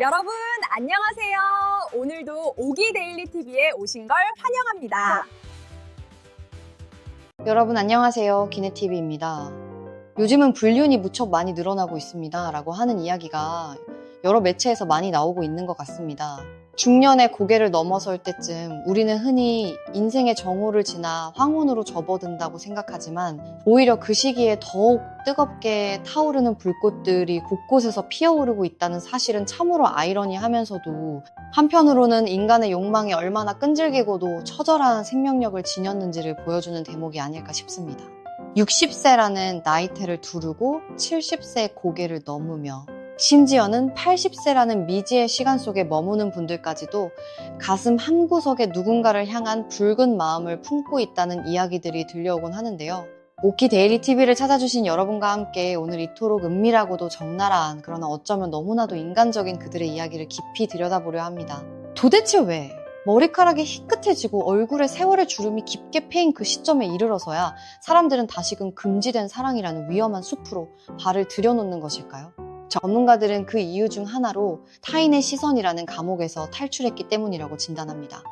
여러분 안녕하세요. 오늘도 오기 데일리 TV에 오신 걸 환영합니다. 여러분 안녕하세요. 기네TV입니다. 요즘은 불륜이 무척 많이 늘어나고 있습니다. 라고 하는 이야기가 여러 매체에서 많이 나오고 있는 것 같습니다. 중년의 고개를 넘어설 때쯤 우리는 흔히 인생의 정오를 지나 황혼으로 접어든다고 생각하지만 오히려 그 시기에 더욱 뜨겁게 타오르는 불꽃들이 곳곳에서 피어오르고 있다는 사실은 참으로 아이러니하면서도 한편으로는 인간의 욕망이 얼마나 끈질기고도 처절한 생명력을 지녔는지를 보여주는 대목이 아닐까 싶습니다. 60세라는 나이테를 두르고 70세의 고개를 넘으며 심지어는 80세라는 미지의 시간 속에 머무는 분들까지도 가슴 한 구석에 누군가를 향한 붉은 마음을 품고 있다는 이야기들이 들려오곤 하는데요. 오키 데일리 TV를 찾아주신 여러분과 함께 오늘 이토록 은밀하고도 적나라한 그러나 어쩌면 너무나도 인간적인 그들의 이야기를 깊이 들여다보려 합니다. 도대체 왜 머리카락이 희끗해지고 얼굴에 세월의 주름이 깊게 패인 그 시점에 이르러서야 사람들은 다시금 금지된 사랑이라는 위험한 숲으로 발을 들여놓는 것일까요? 전문가들은 그 이유 중 하나로 타인의 시선이라는 감옥에서 탈출했기 때문이라고 진단합니다.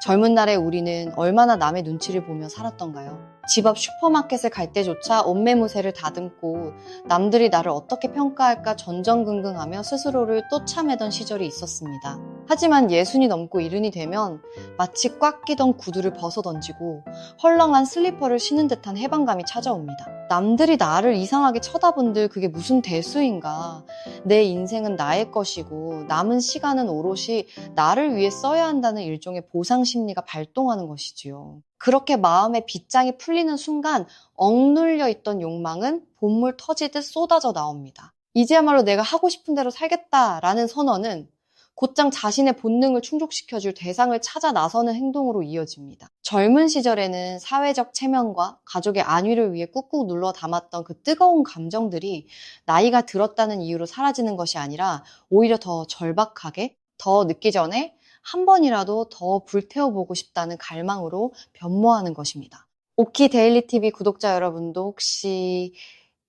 젊은 날의 우리는 얼마나 남의 눈치를 보며 살았던가요? 집 앞 슈퍼마켓을 갈 때조차 옷매무새를 다듬고 남들이 나를 어떻게 평가할까 전전긍긍하며 스스로를 또 참매던 시절이 있었습니다. 하지만 예순이 넘고 이른이 되면 마치 꽉 끼던 구두를 벗어 던지고 헐렁한 슬리퍼를 신은 듯한 해방감이 찾아옵니다. 남들이 나를 이상하게 쳐다본들 그게 무슨 대수인가. 내 인생은 나의 것이고 남은 시간은 오롯이 나를 위해 써야 한다는 일종의 보상 심리가 발동하는 것이지요. 그렇게 마음의 빗장이 풀리는 순간 억눌려 있던 욕망은 본물 터지듯 쏟아져 나옵니다. 이제야말로 내가 하고 싶은 대로 살겠다라는 선언은 곧장 자신의 본능을 충족시켜줄 대상을 찾아 나서는 행동으로 이어집니다. 젊은 시절에는 사회적 체면과 가족의 안위를 위해 꾹꾹 눌러 담았던 그 뜨거운 감정들이 나이가 들었다는 이유로 사라지는 것이 아니라 오히려 더 절박하게 더 늦기 전에 한 번이라도 더 불태워보고 싶다는 갈망으로 변모하는 것입니다. 오키 데일리 TV 구독자 여러분도 혹시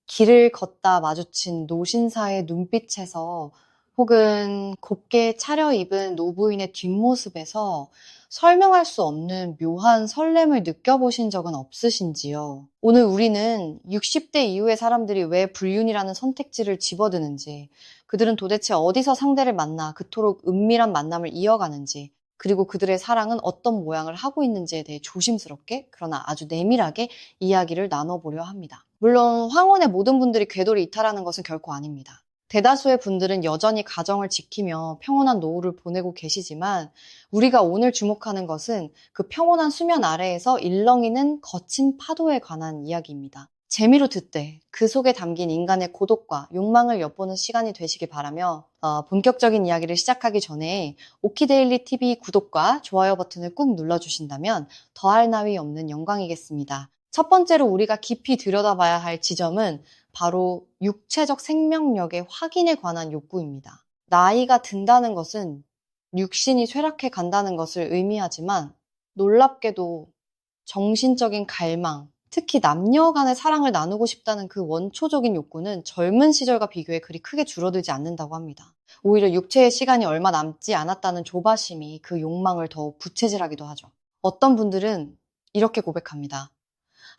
길을 걷다 마주친 노신사의 눈빛에서 혹은 곱게 차려입은 노부인의 뒷모습에서 설명할 수 없는 묘한 설렘을 느껴보신 적은 없으신지요? 오늘 우리는 60대 이후의 사람들이 왜 불륜이라는 선택지를 집어드는지, 그들은 도대체 어디서 상대를 만나 그토록 은밀한 만남을 이어가는지, 그리고 그들의 사랑은 어떤 모양을 하고 있는지에 대해 조심스럽게, 그러나 아주 내밀하게 이야기를 나눠보려 합니다. 물론 황혼의 모든 분들이 궤도를 이탈하는 것은 결코 아닙니다. 대다수의 분들은 여전히 가정을 지키며 평온한 노후를 보내고 계시지만 우리가 오늘 주목하는 것은 그 평온한 수면 아래에서 일렁이는 거친 파도에 관한 이야기입니다. 재미로 듣되 그 속에 담긴 인간의 고독과 욕망을 엿보는 시간이 되시길 바라며 어, 본격적인 이야기를 시작하기 전에 오키데일리 TV 구독과 좋아요 버튼을 꾹 눌러주신다면 더할 나위 없는 영광이겠습니다. 첫 번째로 우리가 깊이 들여다봐야 할 지점은 바로 육체적 생명력의 확인에 관한 욕구입니다. 나이가 든다는 것은 육신이 쇠락해 간다는 것을 의미하지만 놀랍게도 정신적인 갈망, 특히 남녀 간의 사랑을 나누고 싶다는 그 원초적인 욕구는 젊은 시절과 비교해 그리 크게 줄어들지 않는다고 합니다. 오히려 육체의 시간이 얼마 남지 않았다는 조바심이 그 욕망을 더욱 부채질하기도 하죠. 어떤 분들은 이렇게 고백합니다.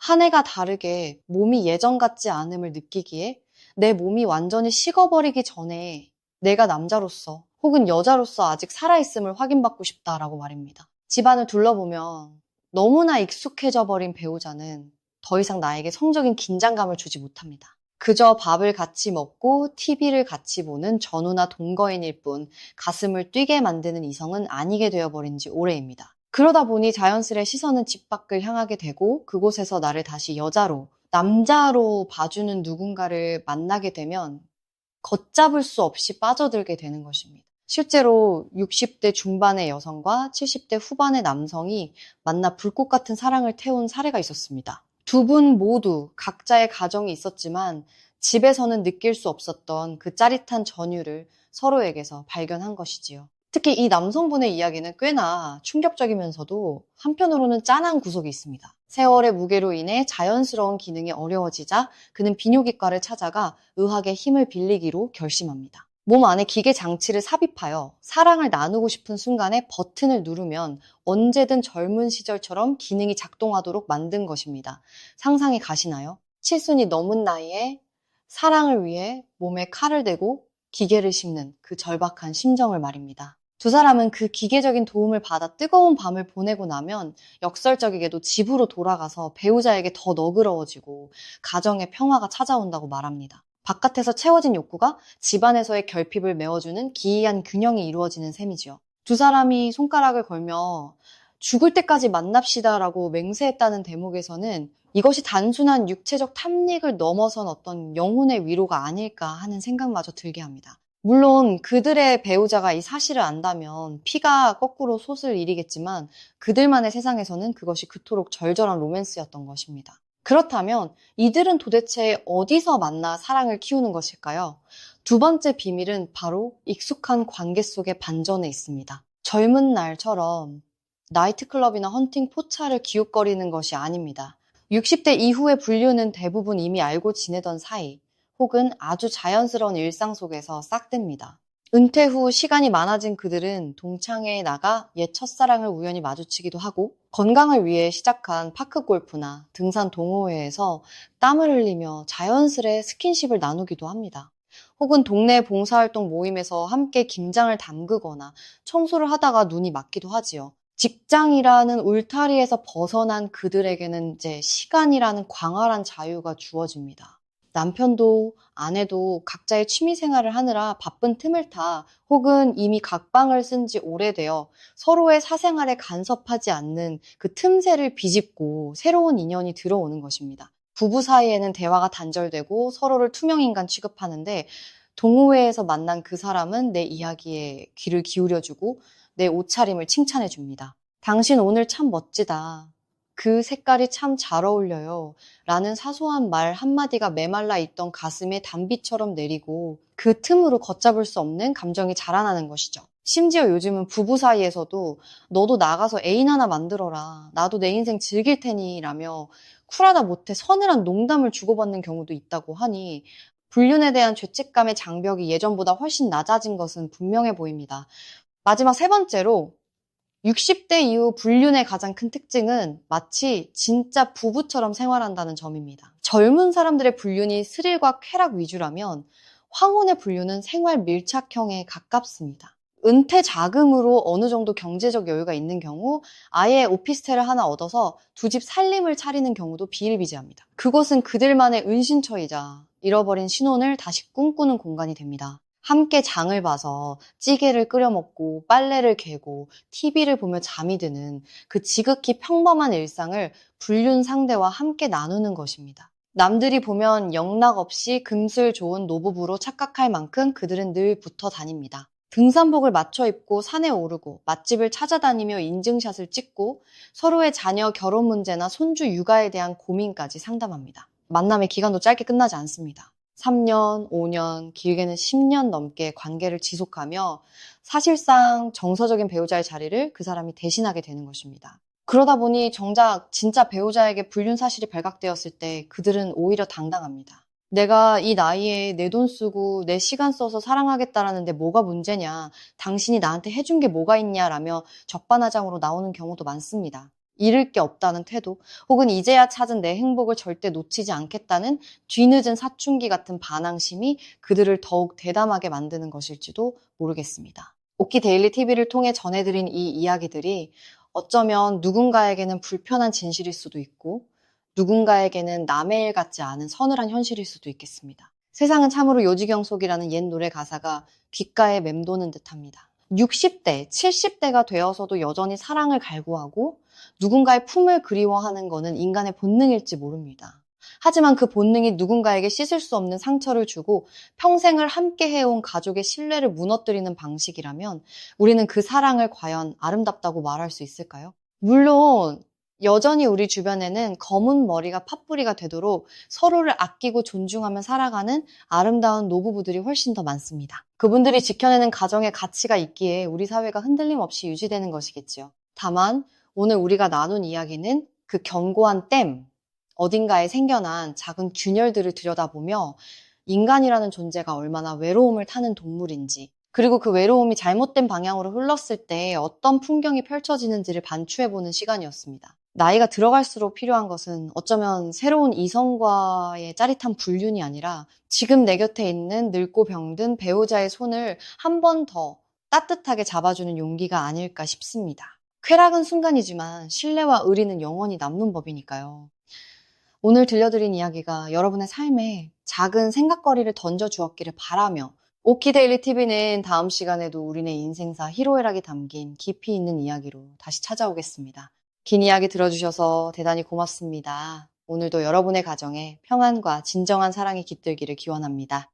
한 해가 다르게 몸이 예전 같지 않음을 느끼기에 내 몸이 완전히 식어버리기 전에 내가 남자로서 혹은 여자로서 아직 살아있음을 확인받고 싶다라고 말입니다. 집안을 둘러보면 너무나 익숙해져 버린 배우자는 더 이상 나에게 성적인 긴장감을 주지 못합니다. 그저 밥을 같이 먹고 TV를 같이 보는 전우나 동거인일 뿐 가슴을 뛰게 만드는 이성은 아니게 되어버린 지 오래입니다. 그러다 보니 자연스레 시선은 집 밖을 향하게 되고 그곳에서 나를 다시 여자로, 남자로 봐주는 누군가를 만나게 되면 걷잡을 수 없이 빠져들게 되는 것입니다. 실제로 60대 중반의 여성과 70대 후반의 남성이 만나 불꽃 같은 사랑을 태운 사례가 있었습니다. 두 분 모두 각자의 가정이 있었지만 집에서는 느낄 수 없었던 그 짜릿한 전율을 서로에게서 발견한 것이지요. 특히 이 남성분의 이야기는 꽤나 충격적이면서도 한편으로는 짠한 구석이 있습니다. 세월의 무게로 인해 자연스러운 기능이 어려워지자 그는 비뇨기과를 찾아가 의학의 힘을 빌리기로 결심합니다. 몸 안에 기계 장치를 삽입하여 사랑을 나누고 싶은 순간에 버튼을 누르면 언제든 젊은 시절처럼 기능이 작동하도록 만든 것입니다. 상상이 가시나요? 칠순이 넘은 나이에 사랑을 위해 몸에 칼을 대고 기계를 씹는 그 절박한 심정을 말입니다. 두 사람은 그 기계적인 도움을 받아 뜨거운 밤을 보내고 나면 역설적이게도 집으로 돌아가서 배우자에게 더 너그러워지고 가정의 평화가 찾아온다고 말합니다. 바깥에서 채워진 욕구가 집안에서의 결핍을 메워주는 기이한 균형이 이루어지는 셈이지요. 두 사람이 손가락을 걸며 죽을 때까지 만납시다라고 맹세했다는 대목에서는 이것이 단순한 육체적 탐닉을 넘어선 어떤 영혼의 위로가 아닐까 하는 생각마저 들게 합니다. 물론 그들의 배우자가 이 사실을 안다면 피가 거꾸로 솟을 일이겠지만 그들만의 세상에서는 그것이 그토록 절절한 로맨스였던 것입니다. 그렇다면 이들은 도대체 어디서 만나 사랑을 키우는 것일까요? 두 번째 비밀은 바로 익숙한 관계 속의 반전에 있습니다. 젊은 날처럼 나이트클럽이나 헌팅 포차를 기웃거리는 것이 아닙니다. 60대 이후의 분류는 대부분 이미 알고 지내던 사이, 혹은 아주 자연스러운 일상 속에서 싹듭니다. 은퇴 후 시간이 많아진 그들은 동창회에 나가 옛 첫사랑을 우연히 마주치기도 하고 건강을 위해 시작한 파크 골프나 등산 동호회에서 땀을 흘리며 자연스레 스킨십을 나누기도 합니다. 혹은 동네 봉사활동 모임에서 함께 김장을 담그거나 청소를 하다가 눈이 맞기도 하지요. 직장이라는 울타리에서 벗어난 그들에게는 이제 시간이라는 광활한 자유가 주어집니다. 남편도 아내도 각자의 취미 생활을 하느라 바쁜 틈을 타 혹은 이미 각방을 쓴 지 오래되어 서로의 사생활에 간섭하지 않는 그 틈새를 비집고 새로운 인연이 들어오는 것입니다. 부부 사이에는 대화가 단절되고 서로를 투명인간 취급하는데 동호회에서 만난 그 사람은 내 이야기에 귀를 기울여주고 내 옷차림을 칭찬해줍니다. 당신 오늘 참 멋지다. 그 색깔이 참 잘 어울려요. 라는 사소한 말 한마디가 메말라 있던 가슴에 단비처럼 내리고 그 틈으로 걷잡을 수 없는 감정이 자라나는 것이죠. 심지어 요즘은 부부 사이에서도 너도 나가서 애인 하나 만들어라. 나도 내 인생 즐길 테니 라며 쿨하다 못해 서늘한 농담을 주고받는 경우도 있다고 하니 불륜에 대한 죄책감의 장벽이 예전보다 훨씬 낮아진 것은 분명해 보입니다. 마지막 세 번째로 60대 이후 불륜의 가장 큰 특징은 마치 진짜 부부처럼 생활한다는 점입니다. 젊은 사람들의 불륜이 스릴과 쾌락 위주라면 황혼의 불륜은 생활 밀착형에 가깝습니다. 은퇴 자금으로 어느 정도 경제적 여유가 있는 경우 아예 오피스텔을 하나 얻어서 두 집 살림을 차리는 경우도 비일비재합니다. 그것은 그들만의 은신처이자 잃어버린 신혼을 다시 꿈꾸는 공간이 됩니다. 함께 장을 봐서 찌개를 끓여 먹고 빨래를 개고 TV를 보며 잠이 드는 그 지극히 평범한 일상을 불륜 상대와 함께 나누는 것입니다. 남들이 보면 영락 없이 금슬 좋은 노부부로 착각할 만큼 그들은 늘 붙어 다닙니다. 등산복을 맞춰 입고 산에 오르고 맛집을 찾아다니며 인증샷을 찍고 서로의 자녀 결혼 문제나 손주 육아에 대한 고민까지 상담합니다. 만남의 기간도 짧게 끝나지 않습니다. 3년, 5년, 길게는 10년 넘게 관계를 지속하며 사실상 정서적인 배우자의 자리를 그 사람이 대신하게 되는 것입니다. 그러다 보니 정작 진짜 배우자에게 불륜 사실이 발각되었을 때 그들은 오히려 당당합니다. 내가 이 나이에 내 돈 쓰고 내 시간 써서 사랑하겠다라는데 뭐가 문제냐, 당신이 나한테 해준 게 뭐가 있냐라며 적반하장으로 나오는 경우도 많습니다. 잃을 게 없다는 태도, 혹은 이제야 찾은 내 행복을 절대 놓치지 않겠다는 뒤늦은 사춘기 같은 반항심이 그들을 더욱 대담하게 만드는 것일지도 모르겠습니다. 오키 데일리 TV를 통해 전해드린 이 이야기들이 어쩌면 누군가에게는 불편한 진실일 수도 있고, 누군가에게는 남의 일 같지 않은 서늘한 현실일 수도 있겠습니다. 세상은 참으로 요지경 속이라는 옛 노래 가사가 귓가에 맴도는 듯 합니다. 60대, 70대가 되어서도 여전히 사랑을 갈구하고 누군가의 품을 그리워하는 것은 인간의 본능일지 모릅니다. 하지만 그 본능이 누군가에게 씻을 수 없는 상처를 주고 평생을 함께 해온 가족의 신뢰를 무너뜨리는 방식이라면 우리는 그 사랑을 과연 아름답다고 말할 수 있을까요? 물론 여전히 우리 주변에는 검은 머리가 팥뿌리가 되도록 서로를 아끼고 존중하며 살아가는 아름다운 노부부들이 훨씬 더 많습니다. 그분들이 지켜내는 가정의 가치가 있기에 우리 사회가 흔들림 없이 유지되는 것이겠지요. 다만 오늘 우리가 나눈 이야기는 그 견고한 댐, 어딘가에 생겨난 작은 균열들을 들여다보며 인간이라는 존재가 얼마나 외로움을 타는 동물인지, 그리고 그 외로움이 잘못된 방향으로 흘렀을 때 어떤 풍경이 펼쳐지는지를 반추해보는 시간이었습니다. 나이가 들어갈수록 필요한 것은 어쩌면 새로운 이성과의 짜릿한 불륜이 아니라 지금 내 곁에 있는 늙고 병든 배우자의 손을 한 번 더 따뜻하게 잡아주는 용기가 아닐까 싶습니다. 쾌락은 순간이지만 신뢰와 의리는 영원히 남는 법이니까요. 오늘 들려드린 이야기가 여러분의 삶에 작은 생각거리를 던져주었기를 바라며 오키데일리 TV는 다음 시간에도 우리네 인생사 희로애락이 담긴 깊이 있는 이야기로 다시 찾아오겠습니다. 긴 이야기 들어주셔서 대단히 고맙습니다. 오늘도 여러분의 가정에 평안과 진정한 사랑이 깃들기를 기원합니다.